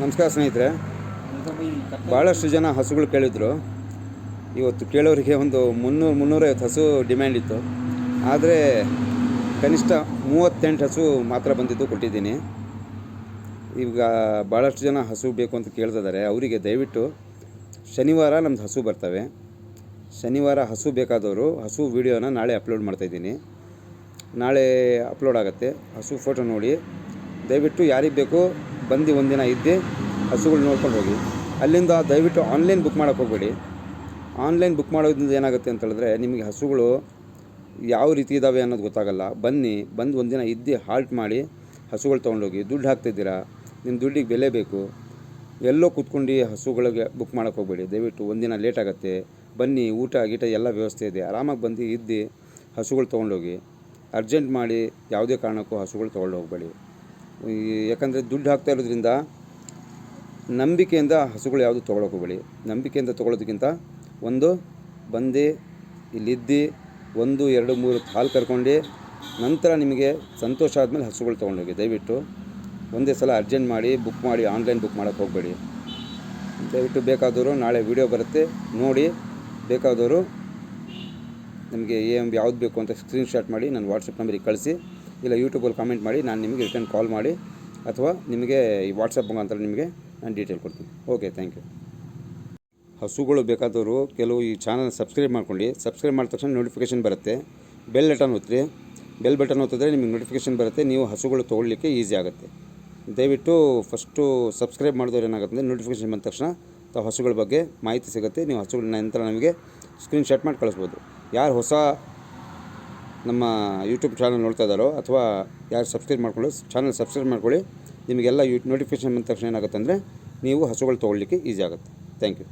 ನಮಸ್ಕಾರ ಸ್ನೇಹಿತರೆ. ಭಾಳಷ್ಟು ಜನ ಹಸುಗಳು ಕೇಳಿದರು. ಇವತ್ತು ಕೇಳೋರಿಗೆ ಒಂದು ಮುನ್ನೂರು ಮುನ್ನೂರೈವತ್ತು ಹಸು ಡಿಮ್ಯಾಂಡ್ ಇತ್ತು. ಆದರೆ ಕನಿಷ್ಠ ಮೂವತ್ತೆಂಟು ಹಸು ಮಾತ್ರ ಬಂದಿದ್ದು ಕೊಟ್ಟಿದ್ದೀನಿ. ಈಗ ಭಾಳಷ್ಟು ಜನ ಹಸು ಬೇಕು ಅಂತ ಕೇಳ್ತಿದ್ದಾರೆ. ಅವರಿಗೆ ದಯವಿಟ್ಟು ಶನಿವಾರ ನಮ್ಮದು ಹಸು ಬರ್ತವೆ. ಶನಿವಾರ ಹಸು ಬೇಕಾದವರು ಹಸು ವೀಡಿಯೋನ ನಾಳೆ ಅಪ್ಲೋಡ್ ಮಾಡ್ತಾಯಿದ್ದೀನಿ ನಾಳೆ ಅಪ್ಲೋಡ್ ಆಗುತ್ತೆ. ಹಸು ಫೋಟೋ ನೋಡಿ. ದಯವಿಟ್ಟು ಯಾರಿಗೆ ಬೇಕು ಬಂದು ಒಂದಿನ ಇದ್ದೆ, ಹಸುಗಳು ನೋಡ್ಕೊಂಡು ಹೋಗಿ ಅಲ್ಲಿಂದ ದಯವಿಟ್ಟು ಆನ್ಲೈನ್ ಬುಕ್ ಮಾಡೋಕ್ಕೆ ಹೋಗಬೇಡಿ. ಆನ್ಲೈನ್ ಬುಕ್ ಮಾಡೋದ್ರಿಂದ ಏನಾಗುತ್ತೆ ಅಂತ ಹೇಳಿದ್ರೆ, ನಿಮಗೆ ಹಸುಗಳು ಯಾವ ರೀತಿ ಇದ್ದಾವೆ ಅನ್ನೋದು ಗೊತ್ತಾಗಲ್ಲ. ಬನ್ನಿ, ಬಂದು ಒಂದಿನ ಇದ್ದು ಹಾಲ್ಟ್ ಮಾಡಿ, ಹಸುಗಳು ತೊಗೊಂಡೋಗಿ, ದುಡ್ಡು ಹಾಕ್ತಿದ್ದೀರಾ? ನಿಮ್ಮ ದುಡ್ಡಿಗೆ ಬೆಲೆ ಬೇಕು. ಎಲ್ಲೋ ಕೂತ್ಕೊಂಡು ಹಸುಗಳಿಗೆ ಬುಕ್ ಮಾಡೋಕ್ಕೆ ಹೋಗಬೇಡಿ. ದಯವಿಟ್ಟು ಒಂದಿನ ಲೇಟ್ ಆಗುತ್ತೆ. ಬನ್ನಿ, ಊಟ, ಗೀಟ ಎಲ್ಲ ವ್ಯವಸ್ಥೆ ಇದೆ. ಆರಾಮಾಗಿ ಬಂದು ಇದ್ದು, ಹಸುಗಳು ತೊಗೊಂಡೋಗಿ ಅರ್ಜೆಂಟ್ ಮಾಡಿ, ಯಾವುದೇ ಕಾರಣಕ್ಕೂ ಹಸುಗಳು ತೊಗೊಂಡು ಹೋಗಬೇಡಿ ಯಾಕಂದರೆ ದುಡ್ಡು ಹಾಕ್ತಾ ಇರೋದ್ರಿಂದ ನಂಬಿಕೆಯಿಂದ ಹಸುಗಳು ಯಾವುದು ತೊಗೊಳಕ್ಕೆ ಹೋಗಬೇಡಿ. ನಂಬಿಕೆಯಿಂದ ತೊಗೊಳೋದಕ್ಕಿಂತ ಒಂದು, ಬಂದು, ಇಲ್ಲಿದ್ದು, ಒಂದು, ಎರಡು, ಮೂರು ಹಾಲು ಕರ್ಕೊಂಡು ನಂತರ ನಿಮಗೆ ಸಂತೋಷ ಆದಮೇಲೆ ಹಸುಗಳು ತೊಗೊಂಡೋಗಿ. ದಯವಿಟ್ಟು ಒಂದೇ ಸಲ ಅರ್ಜೆಂಟ್ ಮಾಡಿ, ಬುಕ್ ಮಾಡಿ, ಆನ್ಲೈನ್ ಬುಕ್ ಮಾಡೋಕ್ಕೆ ಹೋಗಬೇಡಿ. ದಯವಿಟ್ಟು ಬೇಕಾದವರು ನಾಳೆ ವಿಡಿಯೋ ಬರುತ್ತೆ, ನೋಡಿ. ಬೇಕಾದವರು ನಿಮಗೆ ಏನು ಯಾವ್ದು ಬೇಕು ಅಂತ ಸ್ಕ್ರೀನ್ ಶಾಟ್ ಮಾಡಿ ನನ್ನ ವಾಟ್ಸಪ್ ನಂಬರಿಗೆ ಕಳಿಸಿ. ಇಲ್ಲ ಯೂಟ್ಯೂಬಲ್ಲಿ ಕಾಮೆಂಟ್ ಮಾಡಿ, ನಾನು ನಿಮಗೆ ರಿಟರ್ನ್ ಕಾಲ್ ಮಾಡಿ, ಅಥವಾ ನಿಮಗೆ ಈ ವಾಟ್ಸಪ್ ಮುಖಾಂತರ ನಿಮಗೆ ನಾನು ಡೀಟೇಲ್ ಕೊಡ್ತೀನಿ. ಓಕೆ ಥ್ಯಾಂಕ್ ಯು ಹಸುಗಳು ಬೇಕಾದವರು ಕೆಲವು ಈ ಚಾನಲ್ ಸಬ್ಸ್ಕ್ರೈಬ್ ಮಾಡ್ಕೊಂಡು ಸಬ್ಸ್ಕ್ರೈಬ್ ಮಾಡಿದ ತಕ್ಷಣ ನೋಟಿಫಿಕೇಷನ್ ಬರುತ್ತೆ. ಬೆಲ್ ಬಟನ್ ಒತ್ತಿರಿ ಬೆಲ್ ಬಟನ್ ಒತ್ತಿದ್ರೆ ನಿಮಗೆ ನೋಟಿಫಿಕೇಷನ್ ಬರುತ್ತೆ, ನೀವು ಹಸುಗಳು ತೊಗೊಳ್ಲಿಕ್ಕೆ ಈಸಿ ಆಗುತ್ತೆ. ದಯವಿಟ್ಟು ಫಸ್ಟು ಸಬ್ಸ್ಕ್ರೈಬ್ ಮಾಡಿದವ್ರು ಏನಾಗುತ್ತೆ ನೋಟಿಫಿಕೇಷನ್ ಬಂದ ತಕ್ಷಣ ತಾವು ಹಸುಗಳ ಬಗ್ಗೆ ಮಾಹಿತಿ ಸಿಗುತ್ತೆ. ನೀವು ಹಸುಗಳ ನಂತರ ನಮಗೆ ಸ್ಕ್ರೀನ್ ಶಾಟ್ ಮಾಡಿ ಕಳಿಸ್ಬೋದು. ಯಾರು ಹೊಸ ನಮ್ಮ ಯೂಟ್ಯೂಬ್ ಚಾನಲ್ ನೋಡ್ತಾ ಇದ್ದಾರೋ ಅಥವಾ ಯಾರು ಸಬ್ಸ್ಕ್ರೈಬ್ ಮಾಡ್ಕೊಳ್ಳೋ ಚಾನಲ್ ಸಬ್ಸ್ಕ್ರೈಬ್ ಮಾಡ್ಕೊಳ್ಳಿ. ನಿಮಗೆಲ್ಲ ಯೂ ನೋಟಿಫಿಕೇಷನ್ ಬಂದ ತಕ್ಷಣ ಏನಾಗುತ್ತೆ ಅಂದರೆ ನೀವು ಹಸುಗಳು ತೊಗೊಳ್ಲಿಕ್ಕೆ ಈಸಿ ಆಗುತ್ತೆ. Thank you